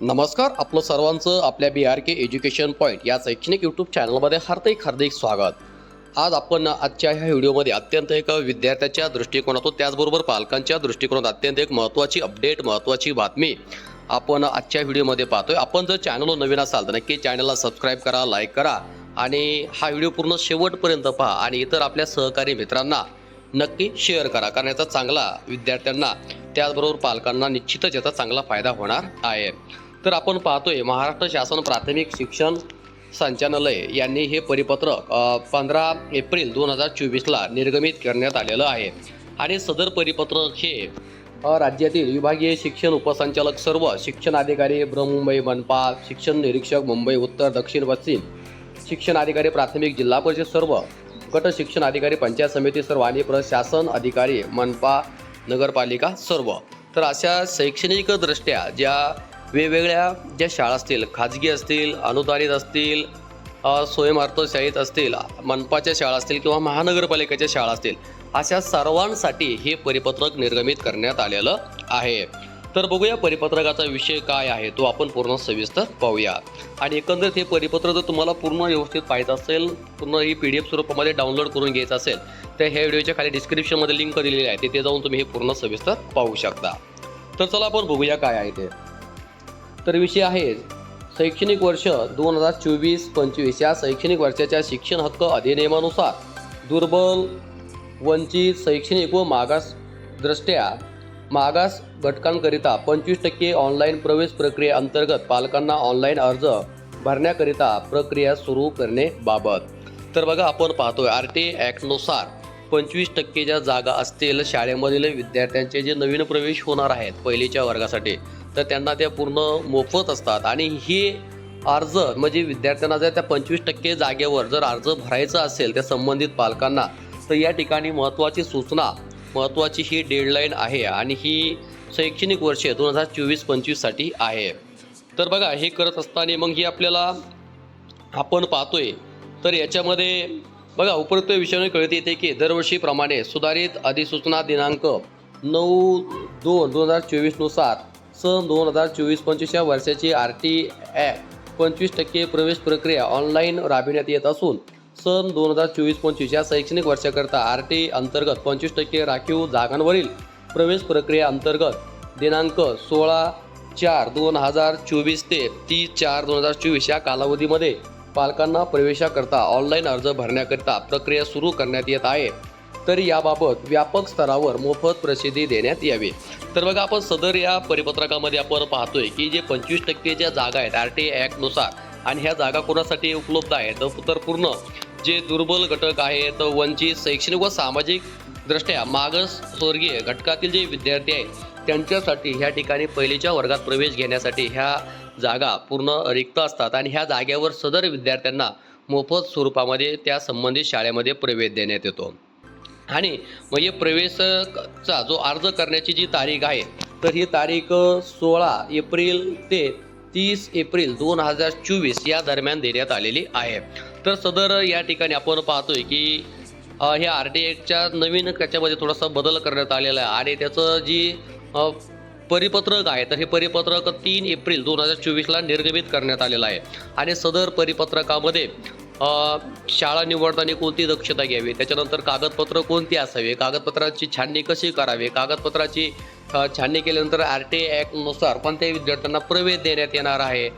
नमस्कार आपलं सर्वांचं आपल्या B R K education point या शैक्षणिक यूट्यूब चॅनलमध्ये हार्दिक हार्दिक स्वागत. आज आपण आजच्या ह्या व्हिडिओमध्ये अत्यंत एक विद्यार्थ्याच्या दृष्टिकोनातून त्याचबरोबर पालकांच्या दृष्टिकोनात अत्यंत एक महत्त्वाची अपडेट महत्त्वाची बातमी आपण आजच्या व्हिडिओमध्ये पाहतोय. आपण जर चॅनलवर नवीन असाल तर नक्की चॅनलला सबस्क्राईब करा लाईक करा आणि हा व्हिडिओ पूर्ण शेवटपर्यंत पहा आणि इतर आपल्या सहकारी मित्रांना नक्की शेअर करा कारण याचा चांगला विद्यार्थ्यांना त्याचबरोबर पालकांना निश्चितच याचा चांगला फायदा होणार आहे. तर आपण पाहतोय महाराष्ट्र शासन प्राथमिक शिक्षण संचालनालय यांनी हे परिपत्रक पंधरा एप्रिल दोन हजार चोवीसला निर्गमित करण्यात आलेलं आहे. आणि सदर परिपत्रक हे राज्यातील विभागीय शिक्षण उपसंचालक सर्व शिक्षण अधिकारी बृहमुंबई मनपा शिक्षण निरीक्षक मुंबई उत्तर दक्षिण पश्चिम शिक्षण अधिकारी प्राथमिक जिल्हा परिषद सर्व गट शिक्षण अधिकारी पंचायत समिती सर्व आणि प्रशासन अधिकारी मनपा नगरपालिका सर्व. तर अशा शैक्षणिकदृष्ट्या ज्या वेगवेगळ्या ज्या शाळा असतील खाजगी असतील अनुदानित असतील अ, असतील मनपाच्या शाळा असतील किंवा महानगरपालिकेच्या शाळा असतील अशा सर्वांसाठी हे परिपत्रक निर्गमित करण्यात आलेलं आहे. तर बघूया परिपत्रकाचा विषय काय आहे तो आपण पूर्ण सविस्तर पाहूया. आणि एकंदरीत हे परिपत्र जर तुम्हाला पूर्ण व्यवस्थित पाहायचं असेल पूर्ण ही पी डी एफ स्वरूपामध्ये डाउनलोड करून घ्यायचं असेल तर ह्या व्हिडिओच्या खाली डिस्क्रिप्शनमध्ये लिंक दिलेली आहे तिथे जाऊन तुम्ही हे पूर्ण सविस्तर पाहू शकता. तर चला आपण बघूया काय आहे ते. तर विषय आहे शैक्षणिक वर्ष दोन हजार चोवीस पंचवीस या शैक्षणिक वर्षाच्या शिक्षण हक्क अधिनियमानुसार दुर्बल वंचित शैक्षणिक व मागास दृष्ट्या मागास घटकांकरिता पंचवीस टक्के ऑनलाईन प्रवेश प्रक्रियेअंतर्गत पालकांना ऑनलाईन अर्ज भरण्याकरिता प्रक्रिया सुरू करणे बाबत. तर बघा आपण पाहतोय आर टी ॲक्टनुसार पंचवीस टक्के ज्या जागा असतील शाळेमधील विद्यार्थ्यांचे जे नवीन प्रवेश होणार आहेत पहिलीच्या वर्गासाठी तर त्यांना त्या पूर्ण मोफत असतात. आणि ही अर्ज म्हणजे विद्यार्थ्यांना जर त्या पंचवीस टक्के जागेवर जर अर्ज भरायचा असेल त्या संबंधित पालकांना तर या ठिकाणी महत्त्वाची सूचना महत्त्वाची ही डेडलाईन आहे आणि ही शैक्षणिक वर्ष दोन हजार चोवीस पंचवीससाठी आहे. तर बघा हे करत असताना मग ही आपल्याला आपण पाहतोय. तर याच्यामध्ये बघा उपरोक्त विषयाने कळत येते की दरवर्षीप्रमाणे सुधारित अधिसूचना दिनांक नऊ दोन दोन हजार चोवीसनुसार सन दोन हजार चोवीस पंचवीस या वर्षाची आर टी ॲक्ट पंचवीस टक्के प्रवेश प्रक्रिया ऑनलाईन राबविण्यात येत असून सन दोन हजार चोवीस पंचवीस या शैक्षणिक वर्षाकरता आर टी अंतर्गत पंचवीस टक्के राखीव जागांवरील प्रवेश प्रक्रिया अंतर्गत दिनांक सोळा चार दोन हजार चोवीस ते तीस चार दोन हजार चोवीस या कालावधीमध्ये पालकांना प्रवेशाकरता ऑनलाईन अर्ज भरण्याकरिता प्रक्रिया सुरू करण्यात येत आहे. तर याबाबत व्यापक स्तरावर मोफत प्रसिद्धी देण्यात यावी. तर बघा आपण सदर या परिपत्रकामध्ये आपण पाहतोय की जे पंचवीस टक्के ज्या जागा आहेत आर टी ॲक्टनुसार आणि ह्या जागा कोणासाठी उपलब्ध आहेत? तर पूर्ण जे दुर्बल घटक आहेत वंचित शैक्षणिक व सामाजिक दृष्ट्या मागास स्वर्गीय घटकातील जे विद्यार्थी आहेत त्यांच्यासाठी ह्या ठिकाणी पहिलीच्या वर्गात प्रवेश घेण्यासाठी ह्या जागा पूर्ण रिक्त असतात आणि ह्या जागेवर सदर विद्यार्थ्यांना मोफत स्वरूपामध्ये त्या संबंधित शाळेमध्ये प्रवेश देण्यात येतो. आणि म्हणजे प्रवेशचा जो अर्ज करण्याची जी तारीख आहे तर ही तारीख सोळा एप्रिल ते तीस एप्रिल दोन हजार चोवीस या दरम्यान देण्यात आलेली आहे. तर सदर या ठिकाणी आपण पाहतोय की हे आर टी एक्टच्या नवीन त्याच्यामध्ये थोडासा बदल करण्यात आलेला आहे आणि त्याचं जी परिपत्रक आहे तर हे परिपत्रक तीन एप्रिल दोन हजार चोवीसला निर्गमित करण्यात आलेलं आहे. आणि सदर परिपत्रकामध्ये शाळा निवडताना कोणती दक्षता घ्यावी? त्याच्यानंतर कागदपत्र कोणती असावी? कागदपत्राची छाननी कशी करावी? कागदपत्राची छाननी केल्यानंतर आर टी ॲक्टनुसार कोणत्याही विद्यार्थ्यांना प्रवेश देण्यात येणार आहे?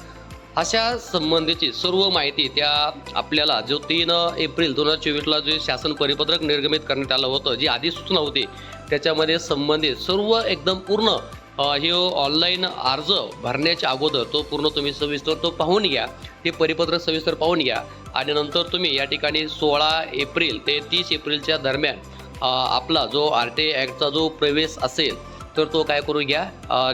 अशा संबंधीची सर्व माहिती त्या आपल्याला जो तीन एप्रिल दोन हजार चोवीसला जे शासन परिपत्रक निर्गमित करण्यात आलं होतं जी आधी सूचना होती त्याच्यामध्ये संबंधित सर्व एकदम पूर्ण हे ऑनलाईन अर्ज भरण्याच्या अगोदर तो पूर्ण तुम्ही सविस्तर तो पाहून घ्या. ते परिपत्र सविस्तर पाहून घ्या. आणि नंतर तुम्ही या ठिकाणी सोळा एप्रिल ते तीस एप्रिलच्या दरम्यान आपला जो आर टी ॲक्टचा जो प्रवेश असेल तर तो काय करून घ्या?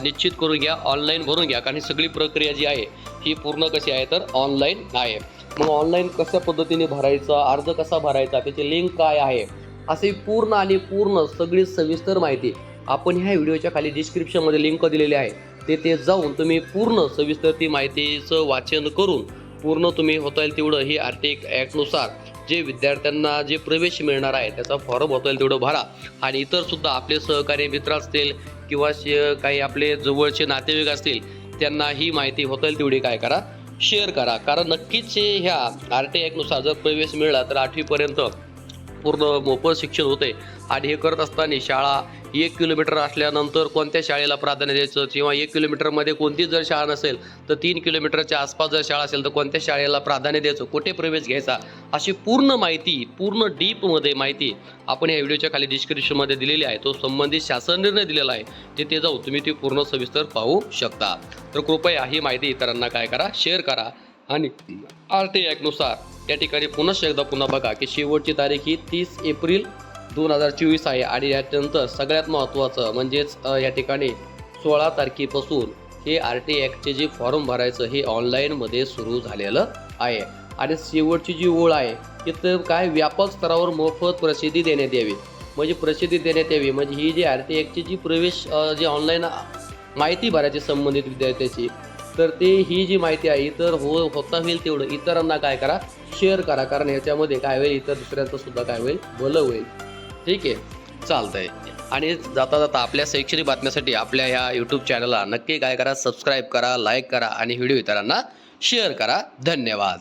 निश्चित करून घ्या ऑनलाईन भरून घ्या. कारण ही सगळी प्रक्रिया जी आहे ही पूर्ण कशी आहे तर ऑनलाईन आहे. मग ऑनलाईन कशा पद्धतीने भरायचा अर्ज कसा भरायचा त्याची लिंक काय आहे? असे पूर्ण आणि पूर्ण सगळी सविस्तर माहिती आपण ह्या व्हिडिओच्या खाली डिस्क्रिप्शनमध्ये लिंक दिलेली आहे. ते ते जाऊन तुम्ही पूर्ण सविस्तर ती माहितीचं वाचन करून पूर्ण तुम्ही होता येईल तेवढं ही आर्थिक ॲक्टनुसार जे विद्यार्थ्यांना जे प्रवेश मिळणार आहे त्याचा फॉर्म होता येईल तेवढं भरा. आणि इतर सुद्धा आपले सहकारी मित्र असतील किंवा शे- काही आपले जवळचे नातेवाईक असतील त्यांना ही माहिती होता येईल तेवढी काय करा? शेअर करा. कारण नक्कीच ह्या आर टी ॲक्टनुसार जर प्रवेश मिळाला तर आठवीपर्यंत पूर्ण मोफत शिक्षण होते. आणि हे करत असताना शाळा एक किलोमीटर असल्यानंतर कोणत्या शाळेला प्राधान्य द्यायचं? किंवा एक किलोमीटरमध्ये कोणतीच जर शाळा नसेल तर तीन किलोमीटरच्या आसपास जर शाळा असेल तर कोणत्या शाळेला प्राधान्य द्यायचं? कुठे प्रवेश घ्यायचा? अशी पूर्ण माहिती पूर्ण डीपमध्ये माहिती आपण या व्हिडिओच्या खाली डिस्क्रिप्शनमध्ये दिलेली आहे. तो संबंधित शासन निर्णय दिलेला आहे. तिथे जाऊ तुम्ही ती पूर्ण सविस्तर पाहू शकता. तर कृपया ही माहिती इतरांना काय करा? शेअर करा. आणि आर टी ॲक्टनुसार या ठिकाणी पुनश्च एकदा पुन्हा बघा की शेवटची तारीख ही तीस एप्रिल दोन हजार चोवीस आहे आणि याच्यानंतर सगळ्यात महत्त्वाचं म्हणजेच या ठिकाणी सोळा तारखेपासून हे आर टी ॲक्टचे जे फॉर्म भरायचं हे ऑनलाईनमध्ये सुरू झालेलं आहे. आणि शेवटची जी ओळ आहे तिथं काय व्यापक स्तरावर मोफत प्रसिद्धी देण्यात यावी. म्हणजे प्रसिद्धी देण्यात यावी. म्हणजे ही जी आर टी ॲक्टची जी प्रवेश जी ऑनलाईन माहिती भरायची संबंधित विद्यार्थ्याची तर ते ही जी माहिती आहे इतर हो होता होईल तेवढं इतरांना काय करा शेअर करा. कारण ह्याच्यामध्ये काय होईल इतर दुसऱ्यांचं सुद्धा काय होईल भलं होईल. ठीक आहे? चालतंय. आणि जाता जाता आपल्या शैक्षणिक बातम्यासाठी आपल्या ह्या यूट्यूब चॅनलला नक्की काय करा सबस्क्राईब करा लाईक करा आणि व्हिडिओ इतरांना शेअर करा. धन्यवाद.